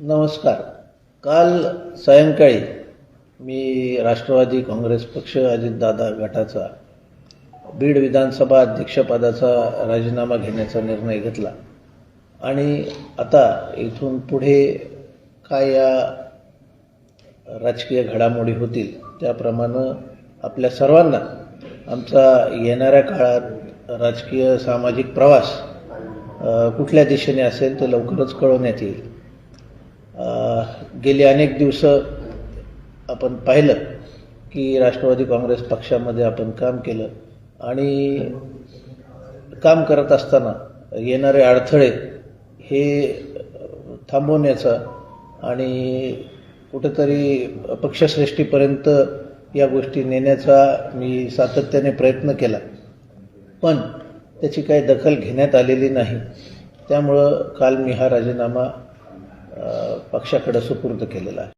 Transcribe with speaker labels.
Speaker 1: नमस्कार. काल सायंकाळी मी राष्ट्रवादी काँग्रेस पक्ष अजितदादा गटाचा बीड विधानसभा अध्यक्षपदाचा राजीनामा घेण्याचा निर्णय घेतला. आणि आता इथून पुढे काय या राजकीय घडामोडी होतील त्याप्रमाणे आपल्या सर्वांना आमचा येणाऱ्या काळात राजकीय सामाजिक प्रवास कुठल्या दिशेने असेल ते लवकरच कळवण्यात येईल. गेली अनेक दिवस आपण पाहिलं की राष्ट्रवादी काँग्रेस पक्षामध्ये आपण काम केलं आणि काम करत असताना येणारे अडथळे हे थांबवण्याचा आणि कुठंतरी पक्षश्रेष्ठीपर्यंत या गोष्टी नेण्याचा मी सातत्याने प्रयत्न केला. पण त्याची काही दखल घेण्यात आलेली नाही. त्यामुळं काल मी हा राजीनामा पक्षाकडे सुपूर्द केलेला आहे.